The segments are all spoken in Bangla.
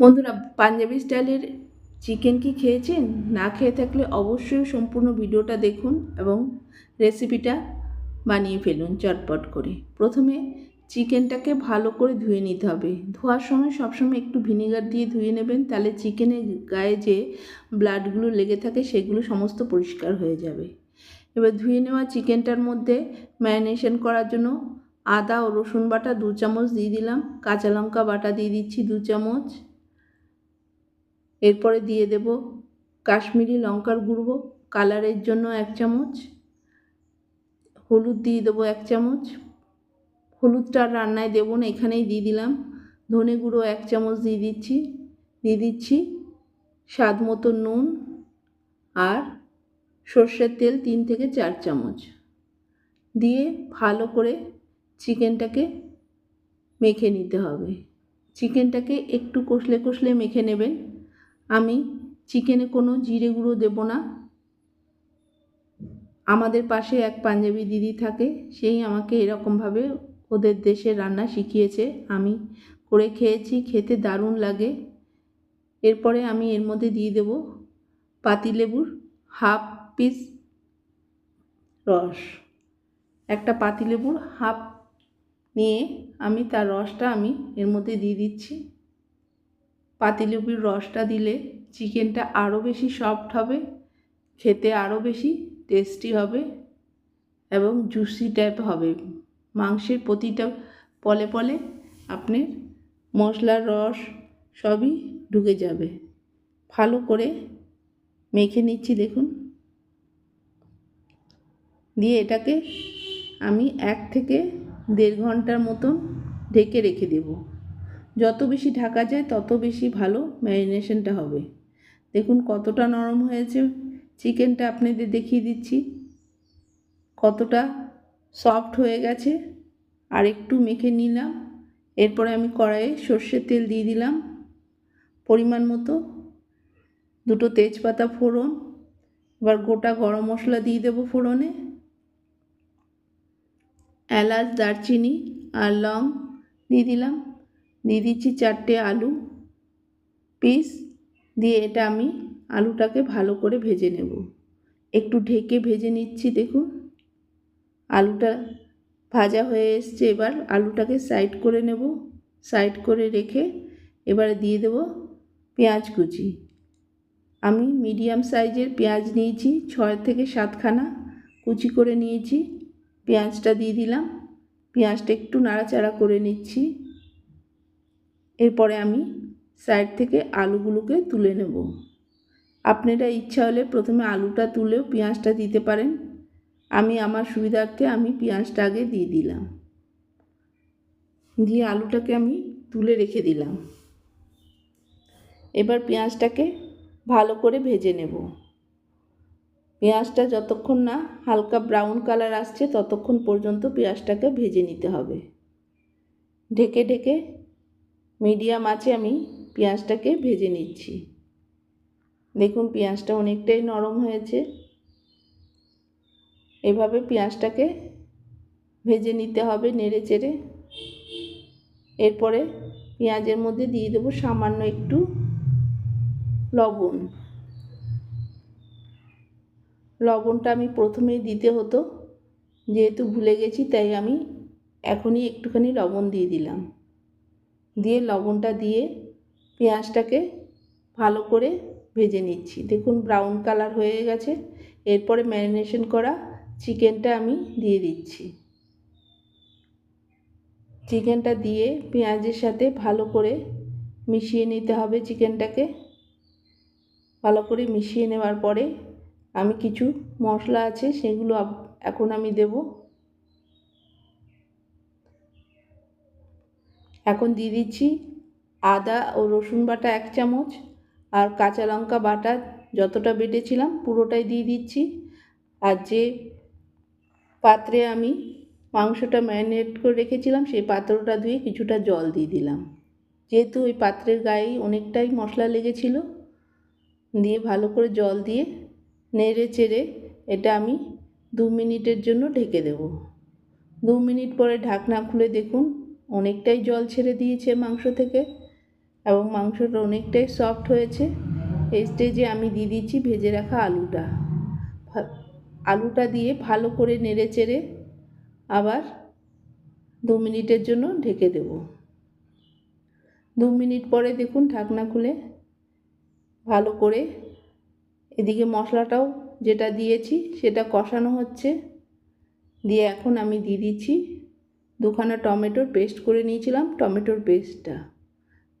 বন্ধুরা পাঞ্জাবি স্টাইলের চিকেন কি খেয়েছেন? না খেয়ে থাকলে অবশ্যই সম্পূর্ণ ভিডিওটা দেখুন এবং রেসিপিটা বানিয়ে ফেলুন চটপট করে। প্রথমে চিকেনটাকে ভালো করে ধুয়ে নিতে হবে। ধোয়ার সময় সবসময় একটু ভিনেগার দিয়ে ধুয়ে নেবেন, তাহলে চিকেনের গায়ে যে ব্লাডগুলো লেগে থাকে সেগুলো সমস্ত পরিষ্কার হয়ে যাবে। এবার ধুয়ে নেওয়া চিকেনটার মধ্যে ম্যারিনেশন করার জন্য আদা ও রসুন বাটা দু চামচ দিয়ে দিলাম, কাঁচা লঙ্কা বাটা দিয়ে দিচ্ছি দু চামচ। এরপরে দিয়ে দেব কাশ্মীরি লঙ্কার গুঁড়ো কালারের জন্য এক চামচ। হলুদ দিয়ে দেবো এক চামচ। হলুদটা রান্নায় দেবো না, এখানেই দিয়ে দিলাম। ধনে গুঁড়ো এক চামচ দিয়ে দিচ্ছি। দিয়ে দিচ্ছি স্বাদ মতো নুন আর সর্ষের তেল তিন থেকে চার চামচ। দিয়ে ভালো করে চিকেনটাকে মেখে নিতে হবে। চিকেনটাকে একটু কষলে কষলে মেখে নেবেন। আমি চিকেনে কোনো জিরে গুঁড়ো দেবো না। আমাদের পাশে এক পাঞ্জাবি দিদি থাকে, সেই আমাকে এরকমভাবে ওদের দেশে রান্না শিখিয়েছে। আমি করে খেয়েছি, খেতে দারুণ লাগে। এরপরে আমি এর মধ্যে দিয়ে দেব পাতিলেবুর হাফ পিস রস। একটা পাতিলেবুর হাফ নিয়ে আমি তার রসটা আমি এর মধ্যে দিয়ে দিচ্ছি। পাতিলেবুর রসটা দিলে চিকেনটা আরও বেশি সফট হবে, খেতে আরও বেশি টেস্টি হবে এবং জুসি টাইপ হবে। মাংসের প্রতিটা পলে পলে আপনার মশলার রস সবই ঢুকে যাবে। ভালো করে মেখে নিচ্ছি দেখুন। দিয়ে এটাকে আমি এক থেকে দেড় ঘণ্টার মতন ঢেকে রেখে দেব। যত বেশি ঢাকা যায়, তত বেশি ভালো ম্যারিনেশনটা হবে। দেখুন কতটা নরম হয়েছে। চিকেনটা আপনাদের দেখিয়ে দিচ্ছি। কতটা সফট হয়ে গেছে। আর একটু মেখে নিলাম। এরপরে আমি কড়াইয়ে সর্ষের তেল দিয়ে দিলাম। পরিমাণ মতো দুটো তেজপাতা ফোড়ন। এবার গোটা গরম মশলা দিয়ে দেবো ফোড়নে। এলাচ, দারচিনি আর লং দিয়ে দিলাম। দিয়ে দিচ্ছি চারটে আলু পিস দিয়ে এটা আমি আলুটাকে ভালো করে ভেজে নেব। একটু ঢেকে ভেজে নিচ্ছি, দেখুন। আলুটা ভাজা হয়ে এসছে, এবার আলুটাকে সাইড করে নেব। সাইড করে রেখে এবারে দিয়ে দেব পেঁয়াজ কুচি। আমি মিডিয়াম সাইজের পেঁয়াজ নিয়েছি, ছয় থেকে সাতখানা কুচি করে নিয়েছি। পেঁয়াজটা দিয়ে দিলাম। পেঁয়াজটা একটু নাড়াচাড়া করে নিচ্ছি। এরপরে আমি সাইড থেকে আলুগুলোকে তুলে নেব। আপনারা ইচ্ছা হলে প্রথমে আলুটা তুলেও পেঁয়াজটা দিতে পারেন। আমি আমার সুবিধার্থে আমি পেঁয়াজটা আগে দিয়ে দিলাম। দিয়ে আলুটাকে আমি তুলে রেখে দিলাম। এবার পেঁয়াজটাকে ভালো করে ভেজে নেব। পেঁয়াজটা যতক্ষণ না হালকা ব্রাউন কালার আসছে, ততক্ষণ পর্যন্ত পেঁয়াজটাকে ভেজে নিতে হবে। ঢেকে ঢেকে মিডিয়াম আছে, আমি পেঁয়াজটাকে ভেজে নিচ্ছি। দেখুন, পেঁয়াজটা অনেকটাই নরম হয়েছে। এভাবে পেঁয়াজটাকে ভেজে নিতে হবে নেড়ে চেড়ে। এরপরে পেঁয়াজের মধ্যে দিয়ে দেবো সামান্য একটু লবণ। লবণটা আমি প্রথমেই দিতে হতো, যেহেতু ভুলে গেছি, তাই আমি এখনই একটুখানি লবণ দিয়ে দিলাম। দিয়ে লবণটা দিয়ে পেঁয়াজটাকে ভালো করে ভেজে নিচ্ছি। দেখুন ব্রাউন কালার হয়ে গেছে। এরপরে ম্যারিনেশন করা চিকেনটা আমি দিয়ে দিচ্ছি। চিকেনটা দিয়ে পেঁয়াজের সাথে ভালো করে মিশিয়ে নিতে হবে চিকেনটাকে ভালো করে মিশিয়ে নেওয়ার পরে আমি কিছু মশলা আছে সেগুলো এখন আমি দেব। এখন দিয়ে দিচ্ছি আদা ও রসুন বাটা এক চামচ আর কাঁচা লঙ্কা বাটা যতটা বেটেছিলাম পুরোটাই দিয়ে দিচ্ছি। আর যে পাত্রে আমি মাংসটা ম্যারিনেট করে রেখেছিলাম সেই পাত্রটা ধুয়ে কিছুটা জল দিয়ে দিলাম। যেহেতু ওই পাত্রের গায়ে অনেকটাই মশলা লেগেছিল, দিয়ে ভালো করে জল দিয়ে নেড়ে চেড়ে এটা আমি দু মিনিটের জন্য ঢেকে দেব। দু মিনিট পরে ঢাকনা খুলে দেখুন অনেকটাই জল ছেড়ে দিয়েছে মাংস থেকে এবং মাংসটা অনেকটাই সফট হয়েছে। এই স্টেজে আমি দিয়ে দিচ্ছি ভেজে রাখা আলুটা। আলুটা দিয়ে ভালো করে নেড়ে চেড়ে আবার দু মিনিটের জন্য ঢেকে দেব। দু মিনিট পরে দেখুন ঢাকনা খুলে ভালো করে এদিকে মশলাটাও যেটা দিয়েছি সেটা কষানো হচ্ছে। দিয়ে এখন আমি দিয়ে দিচ্ছি দুখানা টমেটোর পেস্ট করে নিয়েছিলাম, টমেটোর পেস্টটা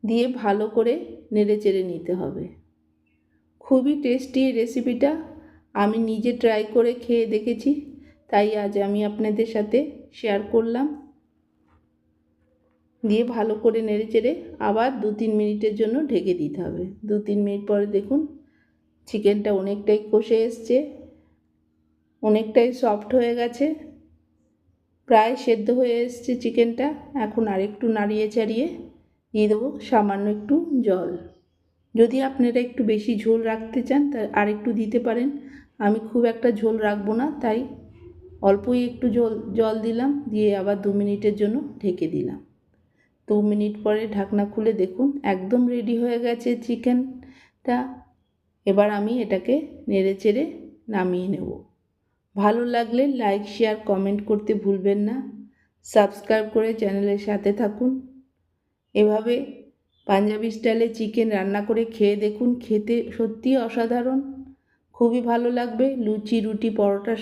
দিয়ে ভালো করে নেড়ে চেড়ে নিতে হবে। খুবই টেস্টি এই রেসিপিটা, আমি নিজে ট্রাই করে খেয়ে দেখেছি, তাই আজ আমি আপনাদের সাথে শেয়ার করলাম। দিয়ে ভালো করে নেড়ে চেড়ে আবার দু তিন মিনিটের জন্য ঢেকে দিতে হবে। দু তিন মিনিট পরে দেখুন, চিকেনটা অনেকটাই কষে এসছে, অনেকটাই সফট হয়ে গেছে। প্রায় সেদ্ধ হয়ে এসছে চিকেনটা। এখন আরেকটু নাড়িয়ে চাড়িয়ে দিয়ে দেবো সামান্য একটু জল। যদি আপনারা একটু বেশি ঝোল রাখতে চান, তা আর একটু দিতে পারেন। আমি খুব একটা ঝোল রাখব না, তাই অল্পই একটু জল জল দিলাম, দিয়ে আবার দু মিনিটের জন্য ঢেকে দিলাম। দু মিনিট পরে ঢাকনা খুলে দেখুন, একদম রেডি হয়ে গেছে চিকেনটা। এবার আমি এটাকে নেড়ে চেড়ে নামিয়ে নেব। ভালো লাগলে লাইক শেয়ার কমেন্ট করতে ভুলবেন না। সাবস্ক্রাইব করে চ্যানেলের সাথে থাকুন। এভাবে পাঞ্জাবি স্টাইলে চিকেন রান্না করে খেয়ে দেখুন, খেতে সত্যিই অসাধারণ। খুবই ভালো লাগবে লুচি, রুটি পরোটার